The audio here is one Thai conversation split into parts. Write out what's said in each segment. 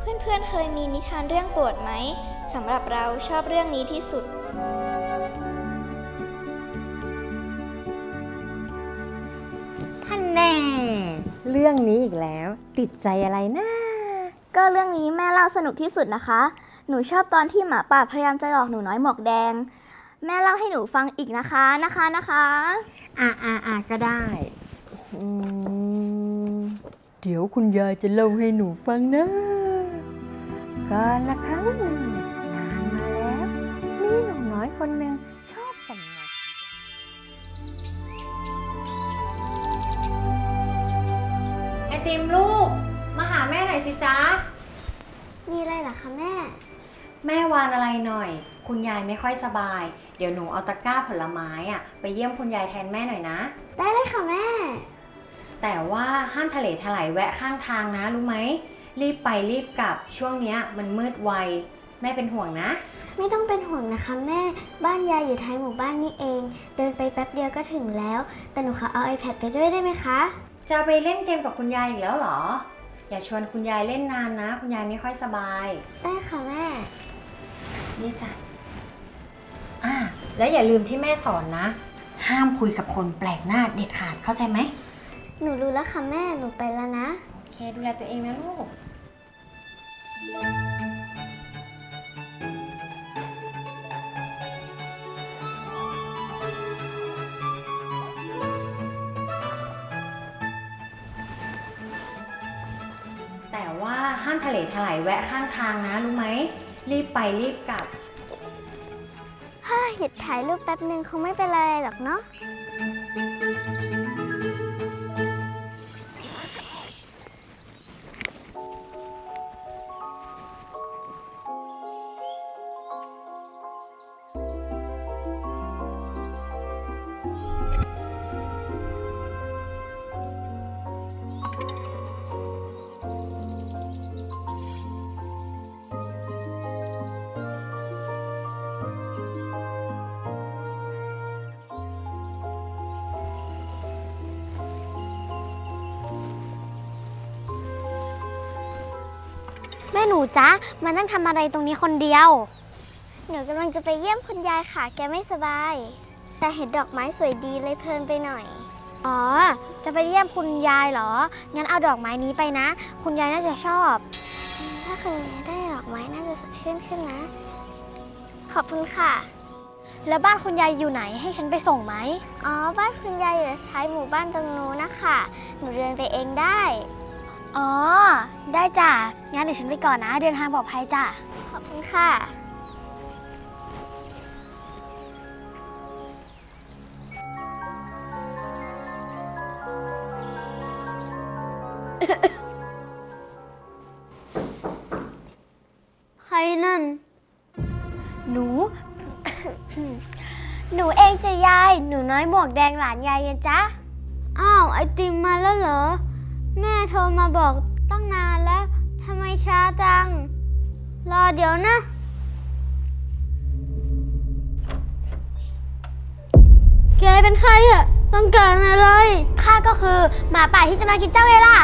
เพื่อนๆเคยมีนิทานเรื่องโปรดไหมสำหรับเราชอบเรื่องนี้ที่สุด ท่านแน่ เรื่องนี้อีกแล้ว ติดใจอะไรนะก็เรื่องนี้แม่เล่าสนุกที่สุดนะคะ หนูชอบตอนที่หมาป่าพยายามจะหลอกหนูน้อยหมวกแดง แม่เล่าให้หนูฟังอีกนะคะนะคะนะคะ อ่าอ่าอ่าก็ได้อืมเดี๋ยวคุณยายจะเล่าให้หนูฟังนะ การละครั้งหนึ่งนานมาแล้ว มีหนูน้อยคนหนึ่งชอบแต่งงานไอติมลูก มาหาแม่หน่อยสิจ๊ะ มีอะไรเหรอคะแม่ แม่วานอะไรหน่อย คุณยายไม่ค่อยสบาย เดี๋ยวหนูเอาตะกร้าผลไม้อะไปเยี่ยมคุณยายแทนแม่หน่อยนะ ได้เลยค่ะแม่ แต่ว่าห้ามทะเลถลายแวะข้างทางนะรู้ไหม รีบไปรีบกลับช่วงเนี้ยมันมืดไวแม่เป็นห่วงนะ ไม่ต้องเป็นห่วงนะคะแม่ บ้านยายอยู่ท้ายหมู่บ้านนี่เอง เดินไปแป๊บเดียวก็ถึงแล้ว แต่หนูขอเอา iPad ไปด้วยได้ไหมคะ จะไปเล่นเกมกับคุณยายอีกแล้วเหรอ อย่าชวนคุณยายเล่นนานนะ คุณยายไม่ค่อยสบาย ได้ค่ะแม่ นี่จ้ะอ่าและอย่าลืมที่แม่สอนนะ ห้ามคุยกับคนแปลกหน้าเด็ดขาดเข้าใจไหม หนูรู้แล้วค่ะแม่ หนูไปแล้วนะโอเค ดูแลตัวเองนะลูก แต่ว่าห้ามทะเลถลายแวะข้างทางนะรู้ไหม รีบไปรีบกลับถ้าหยุดถ่ายรูปแป๊บหนึ่งคงไม่เป็นไรหรอกเนาะ แม่หนูจ๊ะมานั่งทำอะไรตรงนี้คนเดียว หนูกำลังจะไปเยี่ยมคุณยายค่ะ แกไม่สบาย แต่เห็นดอกไม้สวยดีเลยเพลินไปหน่อย อ๋อ จะไปเยี่ยมคุณยายเหรอ งั้นเอาดอกไม้นี้ไปนะ คุณยายน่าจะชอบ ถ้าคุณยายได้ดอกไม้น่าจะสดชื่นขึ้นนะ ขอบคุณค่ะ แล้วบ้านคุณยายอยู่ไหนให้ฉันไปส่งไหม อ๋อ บ้านคุณยายอยู่ท้ายหมู่บ้านตรงนู้นนะคะ หนูเดินไปเองได้ อ๋อ ได้จ้ะ งั้นเดี๋ยวฉันไปก่อนนะ เดินทางปลอดภัยจ้ะ ขอบคุณค่ะ ใครนั่น หนู หนูเองจะยาย หนูน้อยหมวกแดงหลานยายยังจ๊ะอ้าว ไอติมมาแล้วเหรอแม่ โทรมาบอกตั้งนานแล้วทำไมช้าจัง รอเดี๋ยวนะ แกเป็นใครอะต้องการอะไร ข้าก็คือหมาป่าที่จะมากินเจ้าไงล่ะ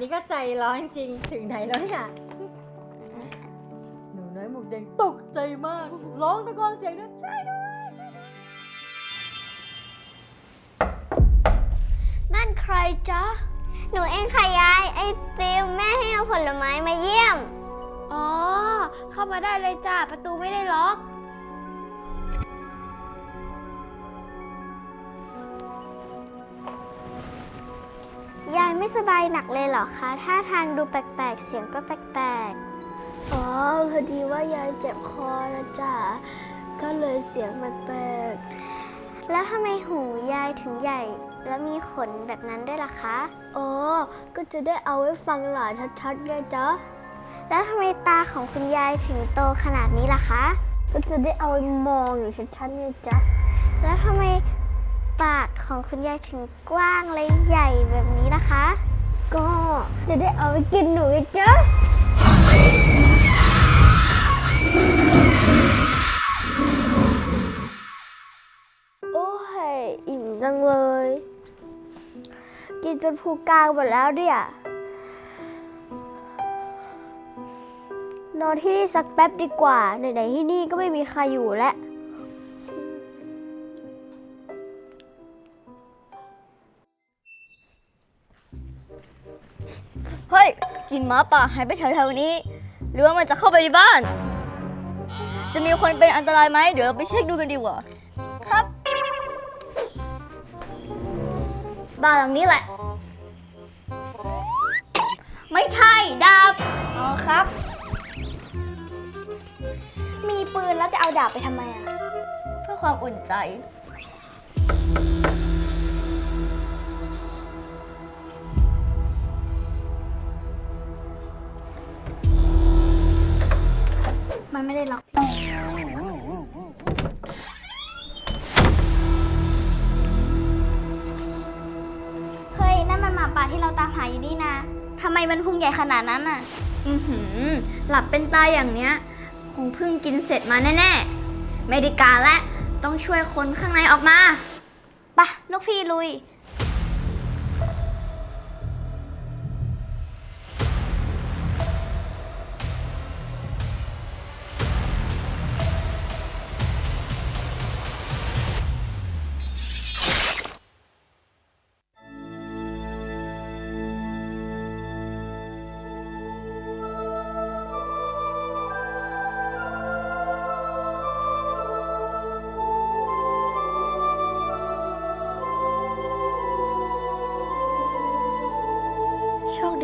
นนี้ก็ใจร้อนจริงๆถึงไหนแล้วเนี่ย หนูน้อยหมวกแดงตกใจมาก ร้องตะโกนเสียงดังช่วยด้วย นั่นใครจ๊ะ หนูเองค่ะยาย ไอติมแม่ให้เอาผลไม้มาเยี่ยม อ๋อ เข้ามาได้เลยจ้าประตูไม่ได้ล็อก ยายไม่สบายหนักเลยเหรอคะท่าทางดูแปลกๆ เสียงก็แปลกๆ อ๋อ พอดีว่ายายเจ็บคอนะจ๊ะ ก็เลยเสียงแปลกๆ แล้วทำไมหูยายถึงใหญ่ และมีขนแบบนั้นด้วยล่ะคะ อ๋อ ก็จะได้เอาไว้ฟังหลานชัดๆไงจ๊ะ แล้วทำไมตาของคุณยายถึงโตขนาดนี้ล่ะคะ ก็จะได้เอาไว้มองอยู่ชัดๆไงจ๊ะ แล้วทำไม ปากของคุณยายถึงกว้างและใหญ่แบบนี้นะคะ ก็จะได้เอาไปกินหนูเจ้ะโอ้ยอิ่มจังเลย กินจนภูกลางหมดแล้วเนี่ยนอนที่นี่สักแป๊บดีกว่าไหนๆที่นี่ก็ไม่มีใครอยู่แล้ว ฮ้ยกลินหมาป่าหายไปแถวๆนี้ หรือว่ามันจะเข้าไปในบ้าน จะมีคนเป็นอันตรายไหมเดี๋ยวเราไปเช็คดูกันดีกว่า ครับ บ้านหลังนี้แหละ ไม่ใช่ดาบ อ๋อครับ มีปืนแล้วจะเอาดาบไปทำไมอะ เพื่อความอุ่นใจ มันไม่ได้ล็อก เฮ้ย นั่นมันหมาป่าที่เราตามหาอยู่นี่นะทำไมมันพุงใหญ่ขนาดนั้นอะ อือหือ หลับเป็นตายอย่างเนี้ย คงเพิ่งกินเสร็จมาแน่ๆ ไม่ได้การและ ต้องช่วยคนข้างในออกมาปะลูกพี่ลุย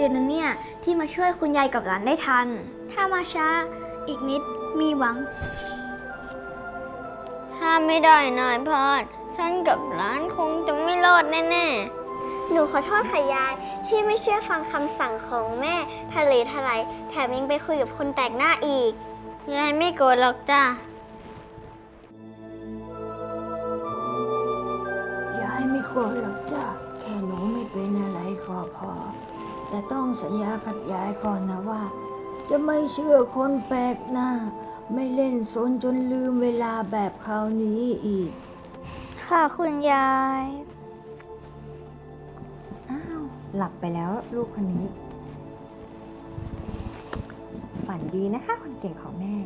โชคดีนะเนี่ย ที่มาช่วยคุณยายกับหลานได้ทัน ถ้ามาช้าอีกนิดมีหวังถ้าไม่ได้นายพอดฉันกับร้านคงจะไม่รอดแน่ๆหนูขอโทษค่ะยายที่ไม่เชื่อฟังคำสั่งของแม่ทะเลทลายแถมยังไปคุยกับคนแปลกหน้าอีกยายไม่โกรธหรอกจ้ายายไม่โกรธหรอกจ้ะแค่หนูไม่เป็นอะไรก็พอ แต่ต้องสัญญากับยายก่อนนะว่า จะไม่เชื่อคนแปลกหน้า ไม่เล่นซนจนลืมเวลาแบบคราวนี้อีก ค่ะคุณยาย อ้าว หลับไปแล้วลูกคนนี้ ฝันดีนะคะคนเก่งของแม่